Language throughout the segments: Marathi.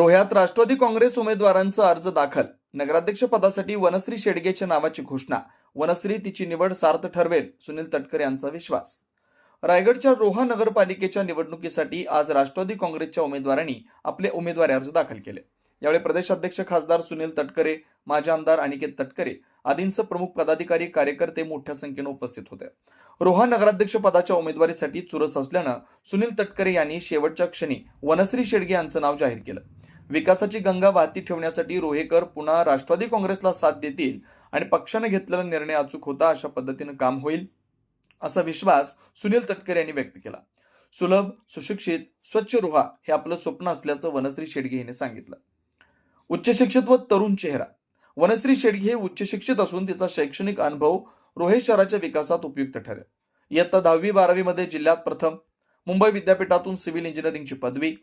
रोह्यात राष्ट्रवादी काँग्रेस उमेदवारांचा अर्ज दाखल. नगराध्यक्ष पदासाठी वनश्री शेडगेच्या नावाची घोषणा. वनश्री तिची निवड सार्थ ठरवेल सुनील तटकरे यांचा विश्वास. रायगडच्या रोहा नगरपालिकेच्या निवडणुकीसाठी आज राष्ट्रवादी काँग्रेसच्या उमेदवारांनी आपले उमेदवारी अर्ज दाखल केले. यावेळी प्रदेशाध्यक्ष खासदार सुनील तटकरे माजी आमदार अनिकेत तटकरे आदींसह प्रमुख पदाधिकारी कार्यकर्ते मोठ्या संख्येनं उपस्थित होते. रोहा नगराध्यक्ष पदाच्या उमेदवारीसाठी चुरस असल्यानं सुनील तटकरे यांनी शेवटच्या क्षणी वनश्री शेडगे यांचं नाव जाहीर केलं. विकासाची गंगा वाहती ठेवण्यासाठी रोहेकर पुन्हा राष्ट्रवादी काँग्रेसला साथ देतील आणि पक्षाने घेतलेला निर्णय अचूक होता अशा पद्धतीनं काम होईल असा विश्वास सुनील तटकरे यांनी व्यक्त केला. सुलभ सुशिक्षित स्वच्छ रोहा हे आपलं स्वप्न असल्याचं वनश्री शेडगे यांनी सांगितलं. उच्च शिक्षित व तरुण चेहरा. वनश्री शेडगे हे उच्च शिक्षित असून तिचा शैक्षणिक अनुभव रोहे शहराच्या विकासात उपयुक्त ठरेल. इयत्ता दहावी बारावीमध्ये जिल्ह्यात प्रथम मुंबई विद्यापीठातून सिव्हिल इंजिनिअरिंगची पदवी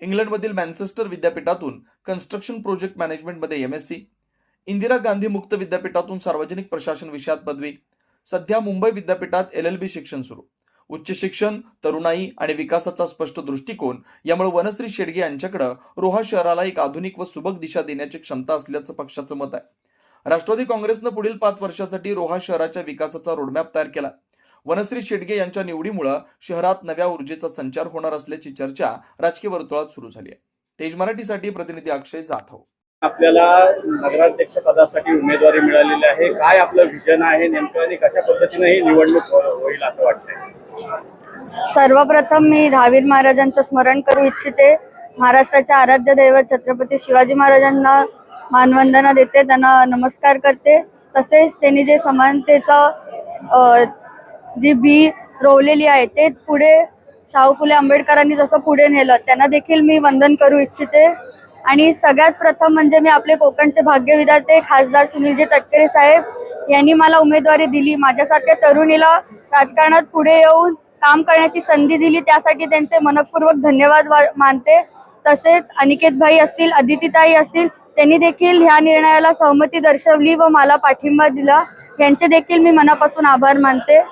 इंग्लंडमधील मॅन्चेस्टर विद्यापीठातून construction project मॅनेजमेंटमध्ये M S C Indira Gandhi मुक्त विद्यापीठातून सार्वजनिक प्रशासन विषयात पदवी. सध्या मुंबई विद्यापीठात एल एल बी शिक्षण सुरू. उच्च शिक्षण तरुणाई आणि विकासाचा स्पष्ट दृष्टिकोन यामुळे वनश्री शेडगे यांच्याकडे रोहा शहराला एक आधुनिक व सुबक दिशा देण्याची क्षमता असल्याचं पक्षाचं मत आहे. राष्ट्रवादी काँग्रेसनं पुढील पाच वर्षासाठी रोहा शहराच्या विकासाचा रोडमॅप तयार केला. वनश्री शेडगे यांच्या निवडीमुळे शहरात नव्या ऊर्जेचा संचार होणार असल्याची चर्चा राजकीय वर्तुळात सुरू झाली आहे. तेज मराठीसाठी प्रतिनिधी अक्षय जाधव. आपल्याला नगराध्यक्ष पदासाठी उमेदवारी मिळालेली आहे. काय आपलं विजन आहे नेमकं आणि कशा पद्धतीने ही निवडणूक होईल असं वाटतंय? सर्वप्रथम मी दहावीर महाराजांचं स्मरण करू इच्छिते. महाराष्ट्राचे आराध्य दैवत छत्रपती शिवाजी महाराजांना मानवंदना देते त्यांना नमस्कार करते. तसेच त्यांनी जे समानतेचा अ, जी बी रोवलेली आहे तेच पुढे शाहू फुले आंबेडकरांनी जसं पुढे नेलं त्यांना देखील मी वंदन करू इच्छिते. आणि सगळ्यात प्रथम म्हणजे मी आपले कोकणचे भाग्य विधाते खासदार सुनीलजी तटकरे साहेब यांनी मला उमेदवारी दिली. माझ्यासारख्या तरुणीला राजकारणात पुढे येऊन काम करण्याची संधी दिली. त्यासाठी त्यांचे मनपूर्वक धन्यवाद वा- मानते. तसेच अनिकेत भाई असतील अदितीताई असतील त्यांनी देखील ह्या निर्णयाला सहमती दर्शवली व मला पाठिंबा दिला. यांचे देखील मी मनापासून आभार मानते.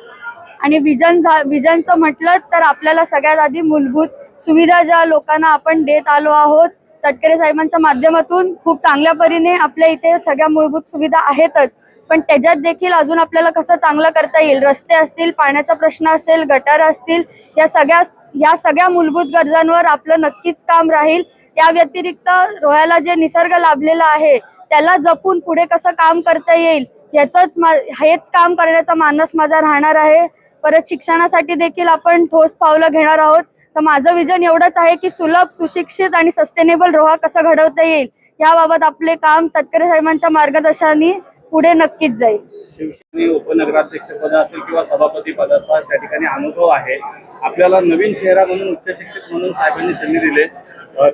आणि विजन झा विजनचं म्हटलं तर आपल्याला सगळ्यात आधी मूलभूत सुविधा ज्या लोकांना आपण देत आलो आहोत तटकरे साहेबांच्या माध्यमातून खूप चांगल्या परीने आपल्या इथे सगळ्या मूलभूत सुविधा आहेतच. पण त्याच्यात देखील अजून आपल्याला कसं चांगलं करता येईल? रस्ते असतील पाण्याचा प्रश्न असेल गटार असतील या सगळ्या या सगळ्या मूलभूत गरजांवर आपलं नक्कीच काम राहील. या व्यतिरिक्त रोह्याला जे निसर्ग लाभलेला आहे त्याला जपून पुढे कसं काम करता येईल याचंच मा हेच काम करण्याचा मानस माझा राहणार आहे. परत शिक्षणासाठी देखील आपण ठोस पावलं घेणार आहोत. तर माझं विजन एवढंच आहे की सुलभ सुशिक्षित आणि सस्टेनेबल रोहा कसं घडवता येईल याबाबत आपले काम तटकरे साहेबांच्या मार्गदर्शनाने पुढे नक्कीच जाईल. शिवसेने उपनगराध्यक्ष पद असेल किंवा सभापती पदाचा त्या ठिकाणी अनुभव आहे. आपल्याला नवीन चेहरा म्हणून उच्च शिक्षित म्हणून साहेबांनी संधी दिले.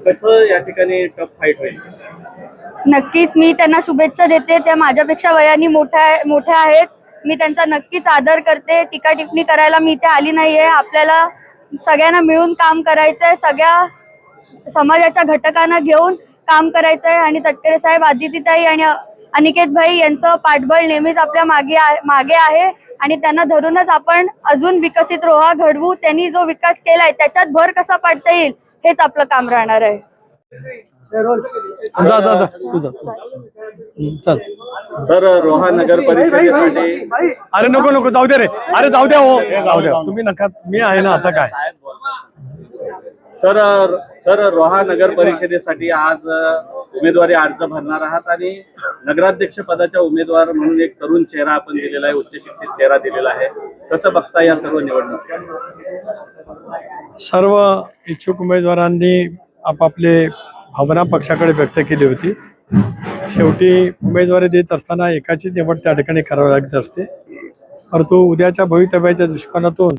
कसं या ठिकाणी टफ फाईट होईल? नक्कीच मी त्यांना शुभेच्छा देते. त्या माझ्यापेक्षा वयाने मोठ्या मोठ्या आहेत. मी त्यांचा नक्कीच आदर करते. टीका टिप्पणी करायला मी इथे आली नाहीये. आपल्याला सगळ्यांना मिळून काम करायचंय. सगळ्या समाजाच्या घटकांना घेऊन काम करायचंय. आणि तटकरे साहेब आदितीताई आणि अनिकेत भाई यांचं पाठबळ नेहमीच आपल्या मागे मागे आहे. आणि त्यांना धरूनच आपण अजून विकसित रोहा घडवू. त्यांनी जो विकास केलाय त्याच्यात भर कसा पाडता येईल हेच आपलं काम राहणार आहे. जा जा जा. तू जा. चल. सर रोहा नगर परिषदेसाठी अरे नको नको. जाऊ दे रे. अरे जाऊ द्या हो. जाऊ द्या तुम्ही नका. मी आहे ना आता काय? सर सर रोहा नगर परिषदेसाठी आज उमेदवारी अर्ज भरणार आहात आणि नगराध्यक्ष पदाच्या उमेदवार म्हणून एक तरुण चेहरा आपण दिलेला आहे उच्च शिक्षित चेहरा दिलेला आहे. कसं बघता या सर्व निवडणूक? सर्व इच्छुक उमेदवारांनी आपापले भावना पक्षाकडे व्यक्त केली होती. शेवटी उमेदवारी देत असताना एकाची निवड त्या ठिकाणी करावी लागत असते. परंतु उद्याच्या भवितव्याच्या दृष्टिकोनातून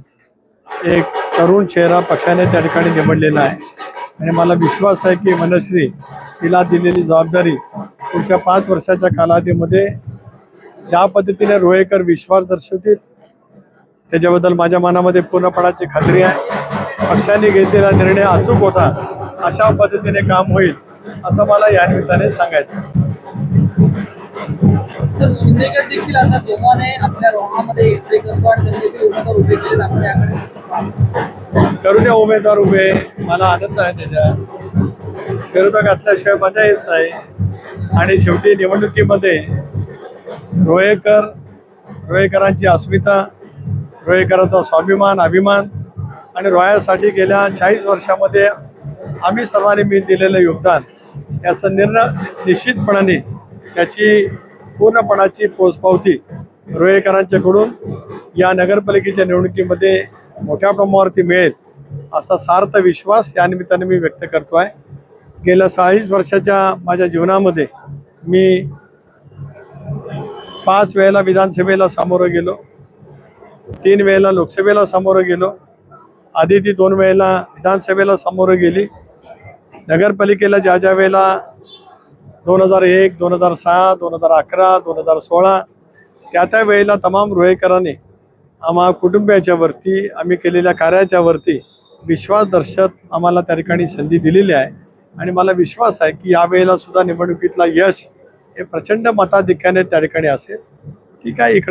एक तरुण चेहरा पक्षाने त्या ठिकाणी निवडलेला आहे. आणि मला विश्वास आहे की मनश्री तिला दिलेली जबाबदारी पुढच्या पाच वर्षाच्या कालावधीमध्ये ज्या पद्धतीने रोहेकर विश्वास दर्शवतील त्याच्याबद्दल माझ्या मनामध्ये पूर्णपणाची खात्री आहे. पक्षाने घेतलेला निर्णय अचूक होता अशा पद्धतीने काम होईल असं मला या निमित्ताने सांगायचं तर शिंदेगड देखील आता जोमाने आपल्या रोहामध्ये एंट्री करतो आणि त्यांनी देखील उमेदवार उभे केले? करू द्या उमेदवार उभे मला आनंद आहे त्याच्या. विरोधक असल्याशिवाय मजा येत नाही. आणि शेवटी निवडणुकीमध्ये रोहेकर रोहेकरांची अस्मिता रोहेकरांचा स्वाभिमान अभिमान आणि रॉयलसाठी गेल्या चाळीस वर्षामध्ये आम्ही सर्वांनी मी दिलेलं योगदान याचं निर्णय निश्चितपणाने त्याची पूर्णपणाची पोचपावती रोहेकरांच्याकडून या नगरपालिकेच्या निवडणुकीमध्ये मोठ्या प्रमाणावरती मिळेल असा सार्थ विश्वास या निमित्ताने मी व्यक्त करतो आहे. गेल्या चाळीस वर्षाच्या माझ्या जीवनामध्ये मी पाच वेळेला विधानसभेला सामोरं गेलो तीन वेळेला लोकसभेला सामोरं गेलो आधी ती दोन वेळेला विधानसभेला सामोरं गेली. नगरपालिकेला ज्या ज्या वेळेला दोन हजार एक दोन हजार सहा दोन हजार अकरा दोन हजार सोळा त्या त्या वेळेला तमाम रुहेकरांनी आम्हा कुटुंबियाच्या वरती आम्ही केलेल्या कार्याच्या वरती आम्हाला त्या ठिकाणी संधी दिलेली आहे. आणि मला विश्वास आहे की यावेळेला सुद्धा निवडणुकीतला यश हे प्रचंड मताधिक्याने त्या ठिकाणी असेल. ठीक आहे इकडे